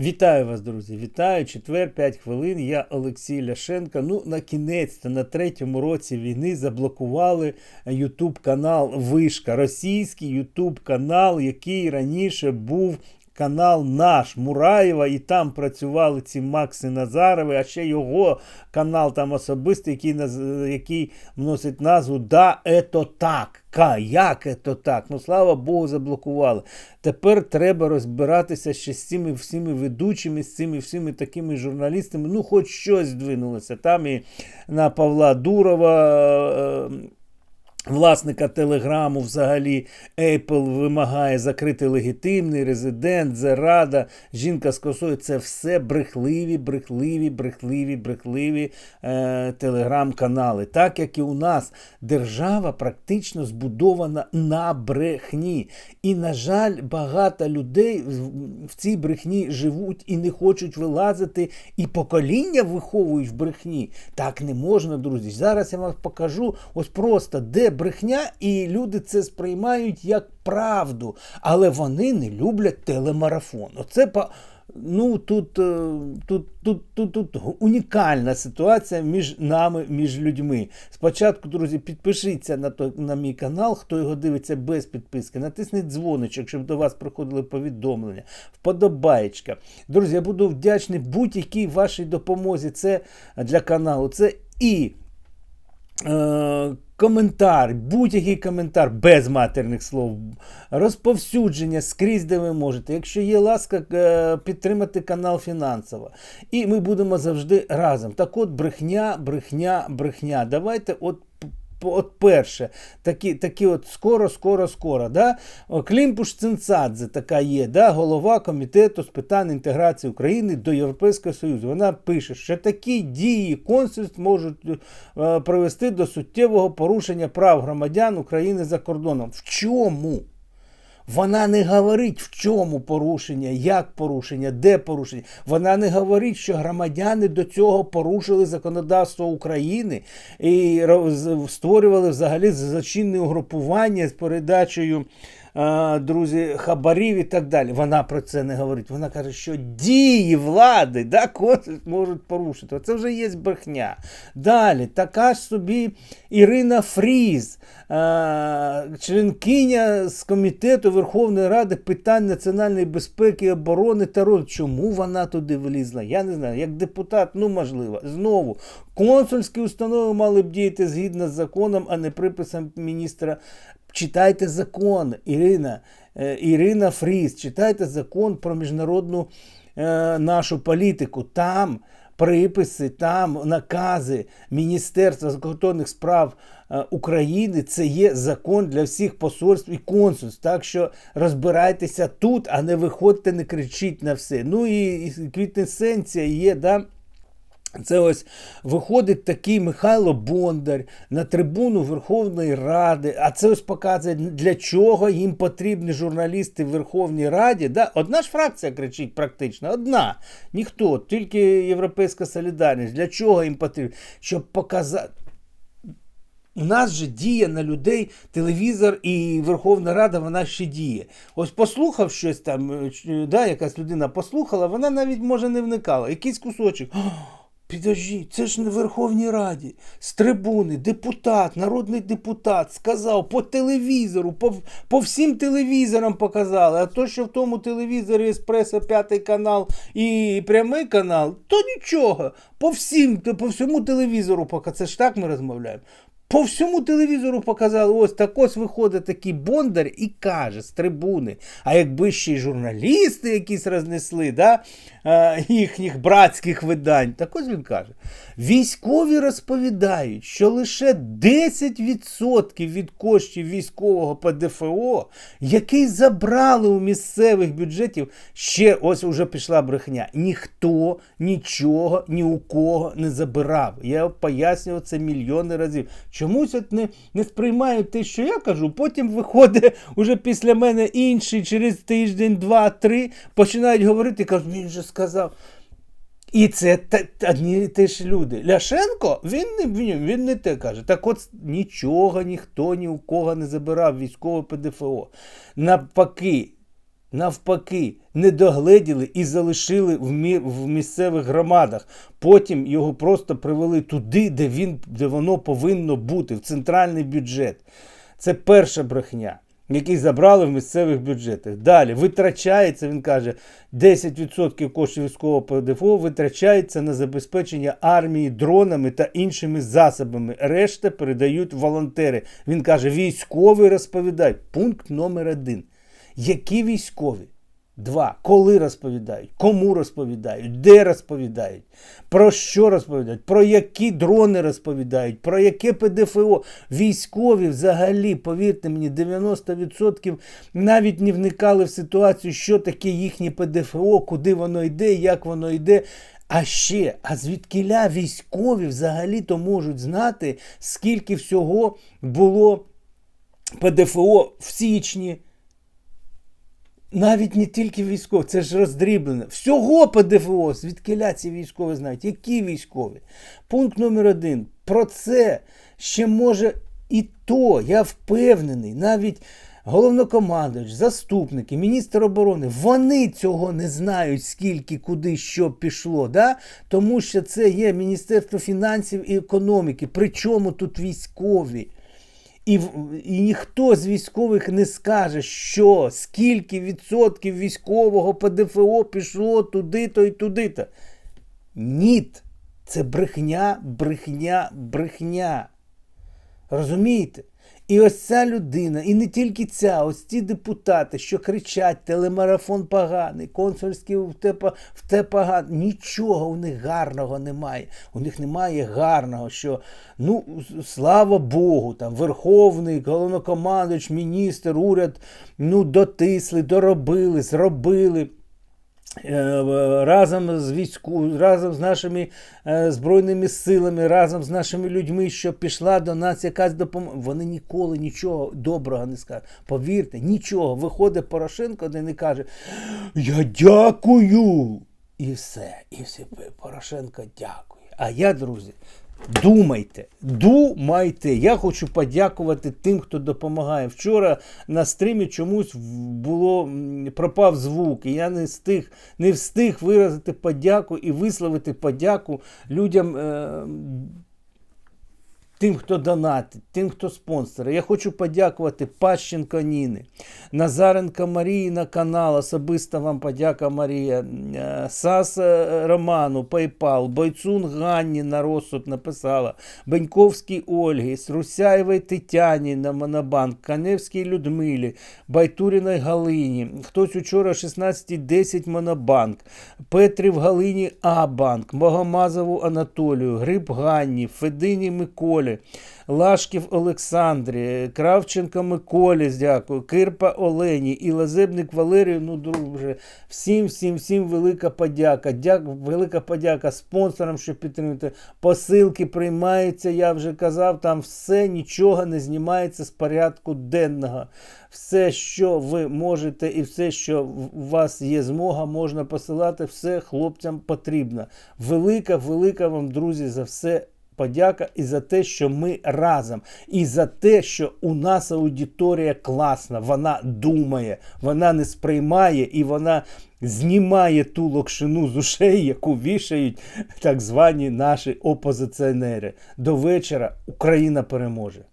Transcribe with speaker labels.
Speaker 1: Вітаю вас, друзі! Вітаю! Четвер, 5 хвилин. Я Олексій Ляшенко. Ну, на кінець-то на третьому році війни заблокували Ютуб канал Вишка, російський Ютуб канал, який раніше був. Канал наш Мураєва, і там працювали ці Макси Назарови, а ще його канал там особистий, який який носить назву Да, ето так. Як ето так? Ну слава Богу, заблокували. Тепер треба розбиратися ще з цими всіми ведучими, з цими всіми такими журналістами. Ну, хоч щось здвинулося. Там і на Павла Дурова. Власника телеграму взагалі Apple вимагає закрити легітимний резидент, Зерада, жінка з косою. Це все брехливі, брехливі, брехливі, брехливі е, телеграм-канали. Так як і у нас держава практично збудована на брехні. І, на жаль, багато людей в цій брехні живуть і не хочуть вилазити, і покоління виховують в брехні. Так не можна, друзі. Зараз я вам покажу ось просто де брехня, і люди це сприймають як правду, але вони не люблять телемарафон. Оце по. Ну, тут, е, тут, тут, тут, тут унікальна ситуація між нами, між людьми. Спочатку, друзі, підпишіться на, той, на мій канал, хто його дивиться без підписки. Натисніть дзвоничок, щоб до вас приходили повідомлення. Вподобаєчка. Друзі, я буду вдячний будь-якій вашій допомозі. Це для каналу. Це і коментар, будь-який коментар без матерних слов, розповсюдження скрізь, де ви можете. Якщо є ласка, е, підтримати канал фінансово. І ми будемо завжди разом. Так от брехня, брехня, брехня. Давайте от. От перше, такі, такі от скоро, скоро, скоро. Да? Клімпуш Цинцадзе така є, да? голова комітету з питань інтеграції України до Європейського Союзу. Вона пише, що такі дії консульств можуть е, привести до суттєвого порушення прав громадян України за кордоном. В чому? Вона не говорить, в чому порушення, як порушення, де порушення. Вона не говорить, що громадяни до цього порушили законодавство України і створювали взагалі злочинне угрупування з передачею. Друзі, хабарів і так далі. Вона про це не говорить. Вона каже, що дії влади да, можуть порушити. Це вже є брехня. Далі, така ж собі Ірина Фріз, членкиня з комітету Верховної Ради питань національної безпеки, оборони та розвитку. Чому вона туди влізла? Я не знаю. Як депутат, ну можливо. Знову, консульські установи мали б діяти згідно з законом, а не приписом міністра. Читайте закон, Ірина, е, Ірина Фріз, читайте закон про міжнародну е, нашу політику. Там приписи, там накази Міністерства закордонних справ е, України. Це є закон для всіх посольств і консульств. Так що розбирайтеся тут, а не виходьте, не кричіть на все. Ну і, квітнесенція є, да. Це ось виходить такий Михайло Бондар на трибуну Верховної Ради. А це ось показує, для чого їм потрібні журналісти в Верховній Раді. Да? Одна ж фракція кричить практично, одна. Ніхто, тільки Європейська солідарність. Для чого їм потрібно? Щоб показати. У нас же діє на людей телевізор і Верховна Рада, вона ще діє. Ось послухав щось там, е, да, якась людина послухала, вона навіть може не вникала. Якийсь кусочок. «О, Підожди, це ж не в Верховній Раді. З трибуни, депутат, народний депутат сказав по телевізору, по, по всім телевізорам показали. А то, що в тому телевізорі Еспресо, п'ятий канал і прямий канал, то нічого. По всім, по всьому телевізору показали. Це ж так ми розмовляємо. По всьому телевізору показали, ось так ось виходить такий бондар і каже з трибуни. А якби ще й журналісти якісь рознесли, да, е, їхніх братських видань, так ось він каже. Військові розповідають, що лише 10% від коштів військового ПДФО, який забрали у місцевих бюджетів, ще ось уже пішла брехня. Ніхто нічого ні у кого не забирав. Я пояснював це мільйони разів. Чомусь от не, не сприймають те, що я кажу, потім виходить уже після мене інший через тиждень, два, три, починають говорити, кажуть, він же сказав. І це одні і ті ж люди. Ляшенко, він не, він не те каже. Так от нічого ніхто ні у кого не забирав військове ПДФО. Навпаки, навпаки, не догледіли і залишили в, мі... в місцевих громадах. Потім його просто привели туди, де, він, де воно повинно бути, в центральний бюджет. Це перша брехня, який забрали в місцевих бюджетах. Далі витрачається, він каже, 10% коштів військового ПДФО витрачається на забезпечення армії дронами та іншими засобами. Решта передають волонтери. Він каже, військові розповідають. Пункт номер один. Які військові? Два. Коли розповідають, кому розповідають, де розповідають, про що розповідають, про які дрони розповідають, про яке ПДФО. Військові взагалі, повірте мені, 90% навіть не вникали в ситуацію, що таке їхнє ПДФО, куди воно йде, як воно йде. А ще, а звідкиля військові взагалі-то можуть знати, скільки всього було ПДФО в січні. Навіть не тільки військові, це ж роздріблене. Всього ПДФО, звідкиля ці військові знають. Які військові? Пункт номер один. Про це ще може і то, я впевнений, навіть головнокомандуючий, заступники, міністр оборони, вони цього не знають, скільки, куди, що пішло. Да? Тому що це є Міністерство фінансів і економіки. Причому тут військові? І, і ніхто з військових не скаже, що скільки відсотків військового ПДФО пішло туди-то і туди-то. Ніт. Це брехня, брехня, брехня. Розумієте? І ось ця людина, і не тільки ця, ось ці депутати, що кричать, телемарафон поганий, консульський в те, поганий. Нічого у них гарного немає. У них немає гарного, що ну, слава Богу, там Верховний, головнокомандуючий, міністр, уряд ну, дотисли, доробили, зробили. Разом з війську, разом з нашими е, збройними силами, разом з нашими людьми, що пішла до нас якась допомога. Вони ніколи нічого доброго не скажуть. Повірте, нічого. Виходить Порошенко, де не каже: Я дякую. І все. І все. Порошенко дякує. А я, друзі, Думайте, думайте. Я хочу подякувати тим, хто допомагає. Вчора на стрімі чомусь було пропав звук, і я не встиг не встиг виразити подяку і висловити подяку людям. Е Тим, хто донатить, тим, хто спонсори. Я хочу подякувати Пащенко Ніни, Назаренко Марії на канал. Особиста вам подяка Марія, е, Сас е, Роману, PayPal, Бойцун Ганні на розсуд написала, Беньковській Ольгі, Русяєвій Тетяні на Монобанк, Каневській Людмилі, Байтуріної Галині. Хтось учора 16.10 Монобанк, Петрів Галині А-банк, Богомазову Анатолію, Гриб Ганні, Федині Миколі. Лашків Олександрі, Кравченко Миколі, дякую, Кирпа Олені і Лазебник Валерію. Ну, друже, всім, всім, всім велика подяка. Дяк, велика подяка спонсорам, що підтримуєте. Посилки приймаються, я вже казав, там все нічого не знімається з порядку денного. Все, що ви можете, і все, що у вас є змога, можна посилати, все хлопцям потрібно. Велика, велика вам, друзі, за все подяка і за те, що ми разом, і за те, що у нас аудиторія класна, вона думає, вона не сприймає і вона знімає ту локшину з ушей, яку вішають так звані наші опозиціонери. До вечора Україна переможе.